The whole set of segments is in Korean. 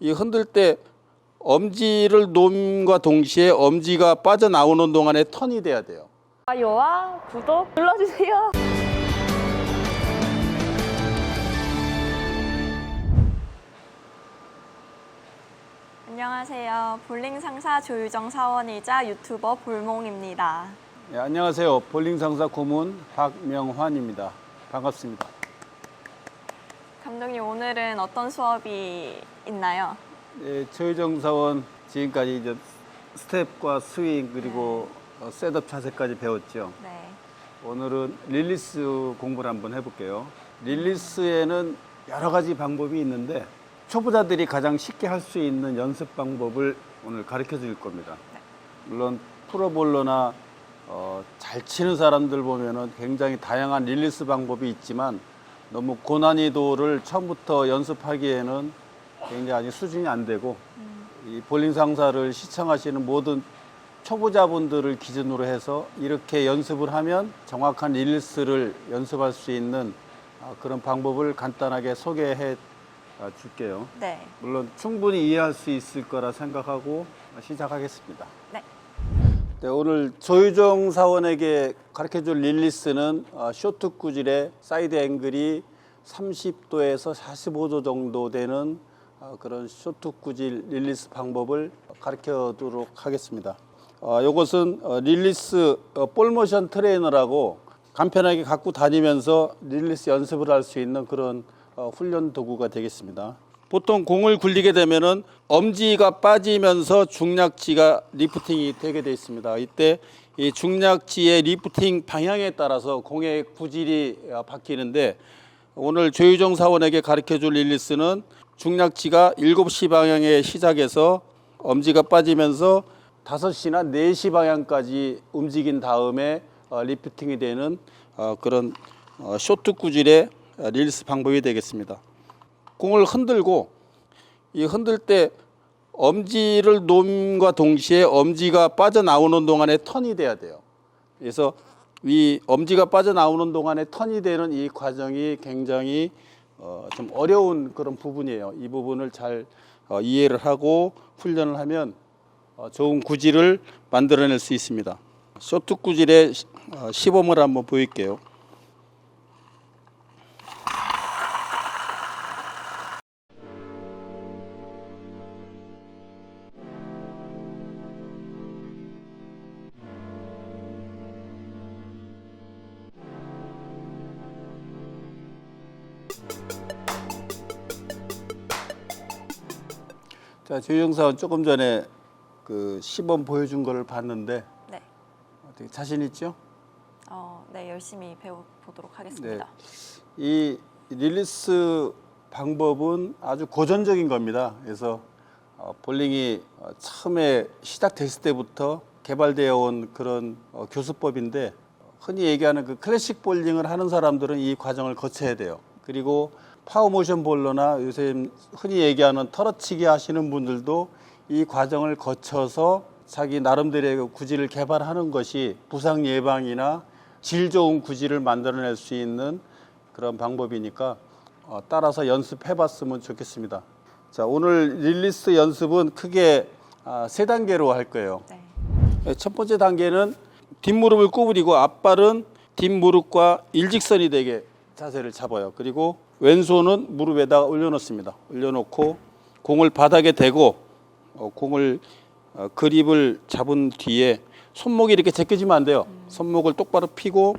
이 흔들 때 엄지를 놓음과 동시에 엄지가 빠져나오는 동안에 턴이 돼야 돼요. 좋아요와 구독 눌러주세요. 안녕하세요. 볼링 상사 조유정 사원이자 유튜버 볼몽입니다. 예, 안녕하세요. 볼링 상사 고문 박명환입니다. 반갑습니다. 감독님 오늘은 어떤 수업이 있나요? 예, 최유정 사원 지금까지 이제 스텝과 스윙 그리고 어, 셋업 자세까지 배웠죠. 네. 오늘은 릴리스 공부를 한번 해볼게요. 릴리스에는 여러 가지 방법이 있는데 초보자들이 가장 쉽게 할 수 있는 연습 방법을 오늘 가르쳐 드릴 겁니다. 물론 프로볼러나 어, 잘 치는 사람들 보면은 굉장히 다양한 릴리스 방법이 있지만 너무 고난이도를 처음부터 연습하기에는 굉장히 수준이 안 되고 이 볼링 상사를 시청하시는 모든 초보자분들을 기준으로 해서 이렇게 연습을 하면 정확한 릴리스를 연습할 수 있는 아, 그런 방법을 간단하게 소개해 아, 줄게요. 네. 물론 충분히 이해할 수 있을 거라 생각하고 시작하겠습니다. 네. 네, 오늘 조유정 사원에게 가르쳐줄 릴리스는 어, 쇼트 구질의 사이드 앵글이 30도에서 45도 정도 되는 어, 그런 쇼트 구질 릴리스 방법을 가르쳐도록 하겠습니다. 어, 이것은 어, 릴리스 어, 볼 모션 트레이너라고 간편하게 갖고 다니면서 릴리스 연습을 할 수 있는 그런 어, 훈련 도구가 되겠습니다. 보통 공을 굴리게 되면은 엄지가 빠지면서 중략지가 리프팅이 되게 되어 있습니다. 이때 이 중략지의 리프팅 방향에 따라서 공의 구질이 어, 바뀌는데 오늘 조유정 사원에게 가르쳐 줄 릴리스는 중략지가 7시 방향에 시작해서 엄지가 빠지면서 5시나 4시 방향까지 움직인 다음에 어, 리프팅이 되는 어, 그런 어, 쇼트 구질의 어, 릴리스 방법이 되겠습니다. 공을 흔들고 이 흔들 때 엄지를 놓음과 동시에 엄지가 빠져나오는 동안에 턴이 돼야 돼요. 그래서 이 엄지가 빠져나오는 동안에 턴이 되는 이 과정이 굉장히 어, 좀 어려운 그런 부분이에요. 이 부분을 잘 어, 이해를 하고 훈련을 하면 어, 좋은 구질을 만들어낼 수 있습니다. 쇼트 구질의 시- 어, 시범을 한번 보일게요. 자, 조영 사원 조금 전에 그 시범 보여준 거를 봤는데 네. 어떻게 자신 있죠? 어, 네, 열심히 배워보도록 하겠습니다. 이 릴리스 방법은 아주 고전적인 겁니다. 그래서 어, 볼링이 어, 처음에 시작됐을 때부터 개발되어 온 그런 어, 교수법인데 흔히 얘기하는 그 클래식 볼링을 하는 사람들은 이 과정을 거쳐야 돼요. 그리고 파워모션 볼러나 요새 흔히 얘기하는 털어치기 하시는 분들도 이 과정을 거쳐서 자기 나름대로의 그 구질을 개발하는 것이 부상 예방이나 질 좋은 구질을 만들어낼 수 있는 그런 방법이니까 어, 따라서 연습해 봤으면 좋겠습니다. 자 오늘 릴리스 연습은 크게 아, 세 단계로 할 거예요. 네. 네, 첫 번째 단계는 뒷무릎을 구부리고 앞발은 뒷무릎과 일직선이 되게 자세를 잡아요. 그리고 왼손은 무릎에다가 올려놓습니다. 올려놓고 공을 바닥에 대고 어, 공을 어, 그립을 잡은 뒤에 손목이 이렇게 제껴지면 안 돼요. 손목을 똑바로 펴고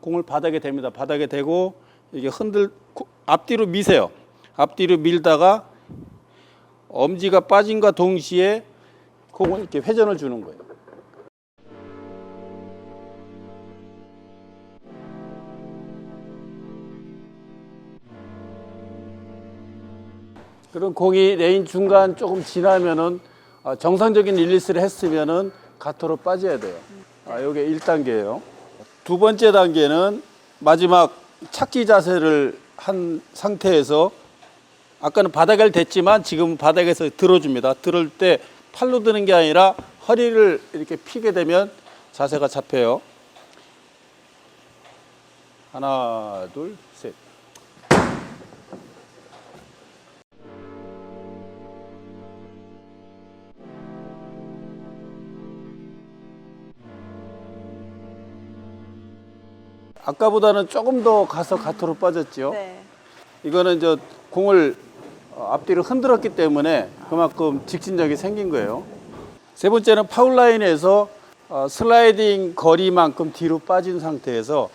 공을 바닥에 댑니다. 바닥에 대고 이게 흔들 고- 앞뒤로 미세요. 앞뒤로 밀다가 엄지가 빠짐과 동시에 공을 이렇게 회전을 주는 거예요. 그럼 공이 레인 중간 조금 지나면은 아, 정상적인 릴리스를 했으면은 가토로 빠져야 돼요. 아, 요게 1단계예요. 두 번째 단계는 마지막 착지 자세를 한 상태에서 아까는 바닥을 댔지만 지금 바닥에서 들어줍니다. 들을 때 팔로 드는 게 아니라 허리를 이렇게 피게 되면 자세가 잡혀요. 하나, 둘, 셋. 아까보다는 조금 더 가서 가토로 빠졌죠. 네. 이거는 저 공을 어, 앞뒤로 흔들었기 때문에 그만큼 직진력이 생긴 거예요. 세 번째는 파울 라인에서 어, 슬라이딩 거리만큼 뒤로 빠진 상태에서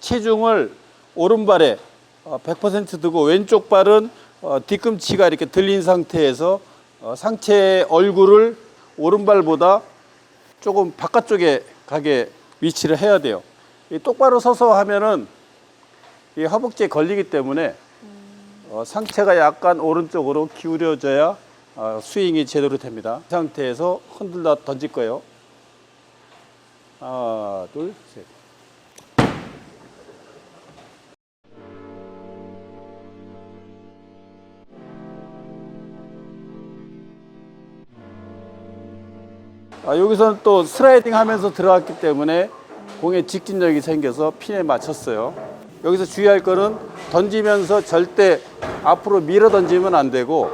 체중을 오른발에 어, 100% 두고 왼쪽 발은 어, 뒤꿈치가 이렇게 들린 상태에서 어, 상체 얼굴을 오른발보다 조금 바깥쪽에 가게 위치를 해야 돼요. 이 똑바로 서서 하면은 이 허벅지에 걸리기 때문에 어, 상체가 약간 오른쪽으로 기울여져야 어, 스윙이 제대로 됩니다. 이 상태에서 흔들다 던질 거예요. 하나, 둘, 셋. 아, 여기서는 또 슬라이딩 하면서 들어갔기 때문에 공의 직진력이 생겨서 핀에 맞췄어요. 여기서 주의할 거는 던지면서 절대 앞으로 밀어 던지면 안 되고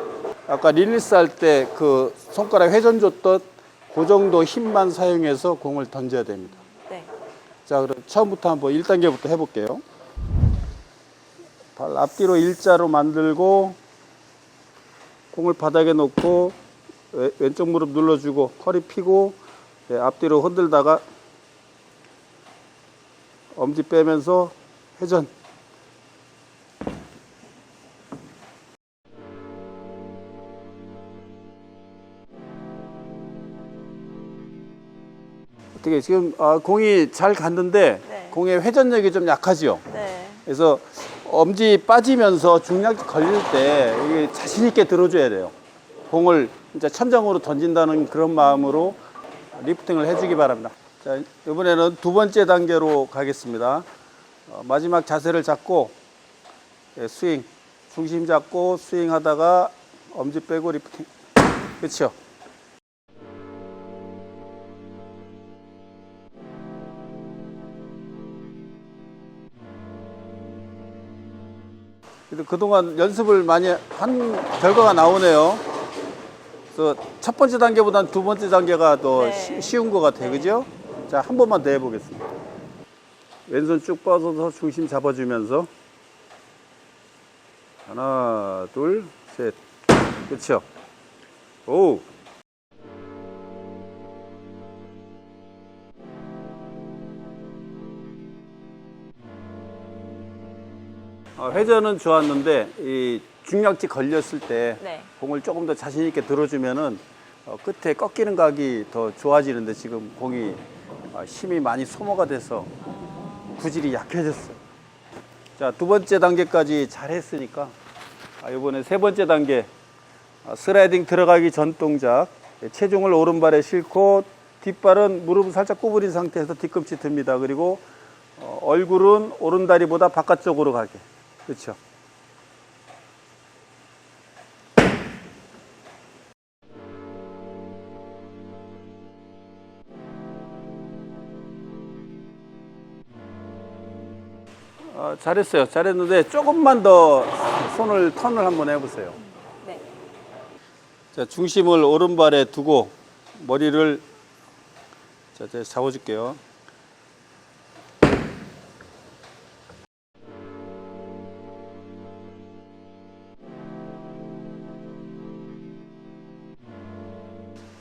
아까 릴리스 할 때 그 손가락 회전 줬던 그 정도 힘만 사용해서 공을 던져야 됩니다. 네. 자, 그럼 처음부터 한번 1단계부터 해볼게요. 발 앞뒤로 일자로 만들고 공을 바닥에 놓고 왼- 왼쪽 무릎 눌러주고 허리 펴고 네, 앞뒤로 흔들다가 엄지 빼면서 회전. 어떻게 지금 아, 공이 잘 갔는데 네. 공의 회전력이 좀 약하죠. 네. 그래서 엄지 빠지면서 중량이 걸릴 때 이게 자신 있게 들어줘야 돼요. 공을 진짜 천장으로 던진다는 그런 마음으로 리프팅을 해주기 바랍니다. 자, 이번에는 두 번째 단계로 가겠습니다. 어, 마지막 자세를 잡고 예, 스윙, 중심 잡고 스윙 하다가 엄지 빼고 리프팅. 그렇죠. 그동안 연습을 많이 한 결과가 나오네요. 그래서 첫 번째 단계보다는 두 번째 단계가 더 네. 쉬- 쉬운 것 같아요. 네. 그죠? 자, 한 번만 더 해보겠습니다. 왼손 쭉 뻗어서 중심 잡아주면서 하나, 둘, 셋. 그렇죠? 오. 어, 회전은 좋았는데 이 중력지 걸렸을 때 네. 공을 조금 더 자신 있게 들어주면은 어, 끝에 꺾이는 각이 더 좋아지는데 지금 공이 어, 힘이 많이 소모가 돼서 구질이 약해졌어요. 자, 두 번째 단계까지 잘 했으니까 아, 이번에 세 번째 단계 아, 슬라이딩 들어가기 전 동작 예, 체중을 오른발에 싣고 뒷발은 무릎을 살짝 구부린 상태에서 뒤꿈치 듭니다. 그리고 어, 얼굴은 오른 다리보다 바깥쪽으로 가게. 그렇죠. 어, 잘했어요. 잘했는데 조금만 더 손을 턴을 한번 해보세요. 네. 자, 중심을 오른발에 두고 머리를 자, 제가 잡아줄게요.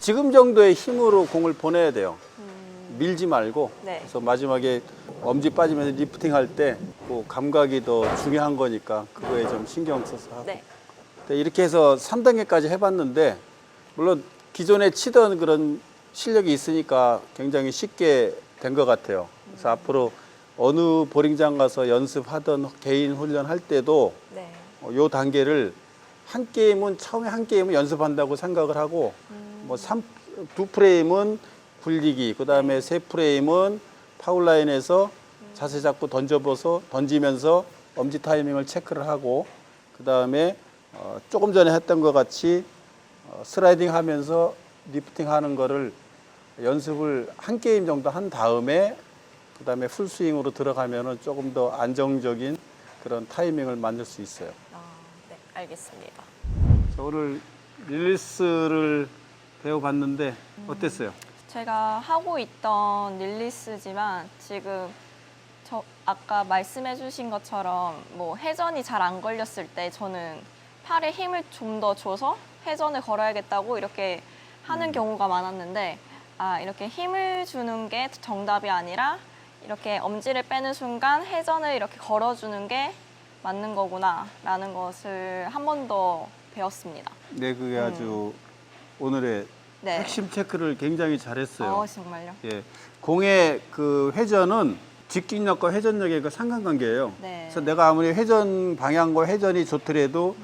지금 정도의 힘으로 공을 보내야 돼요. 밀지 말고. 네. 그래서 마지막에 엄지 빠지면서 리프팅 할때그 감각이 더 중요한 거니까 그거에 좀 신경 써서 하고. 네. 네, 이렇게 해서 3단계까지 해봤는데 물론 기존에 치던 그런 실력이 있으니까 굉장히 쉽게 된 것 같아요. 그래서 앞으로 어느 보링장 가서 연습하던 개인 훈련 할 때도 네. 어, 요 단계를 한 게임은 처음에 한 게임은 연습한다고 생각을 하고 뭐삼두 프레임은 굴리기 그다음에 세 프레임은 파울 라인에서 자세 잡고 던져보서 던지면서 엄지 타이밍을 체크를 하고 그다음에 어, 조금 전에 했던 것 같이 어, 슬라이딩 하면서 리프팅 하는 거를 연습을 한 게임 정도 한 다음에 그다음에 풀 스윙으로 들어가면은 조금 더 안정적인 그런 타이밍을 만들 수 있어요. 아, 네. 알겠습니다. 자, 오늘 릴리스를 배워봤는데 어땠어요? 제가 하고 있던 릴리스지만 지금 저 아까 말씀해 주신 것처럼 뭐 회전이 잘 안 걸렸을 때 저는 팔에 힘을 좀 더 줘서 회전을 걸어야겠다고 이렇게 하는 경우가 많았는데 아 이렇게 힘을 주는 게 정답이 아니라 이렇게 엄지를 빼는 순간 회전을 이렇게 걸어주는 게 맞는 거구나라는 것을 한 번 더 배웠습니다. 네, 그게 아주 오늘의 음. 네. 핵심 체크를 굉장히 잘했어요. 어, 정말요? 예, 공의 그 회전은 직진력과 회전력의 그 상관관계예요. 네. 그래서 내가 아무리 회전 방향과 회전이 좋더라도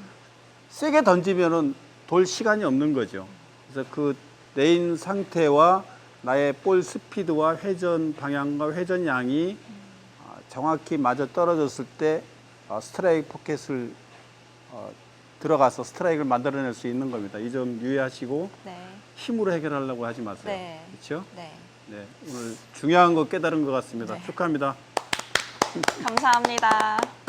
세게 던지면은 돌 시간이 없는 거죠. 그래서 그 레인 상태와 나의 볼 스피드와 회전 방향과 회전 양이 아, 정확히 맞아 떨어졌을 때 아, 스트라이크 포켓을 어, 들어가서 스트라이크를 만들어낼 수 있는 겁니다. 이 점 유의하시고 네. 힘으로 해결하려고 하지 마세요. 네. 그렇죠? 네. 네, 오늘 중요한 거 깨달은 것 같습니다. 네. 축하합니다. 감사합니다.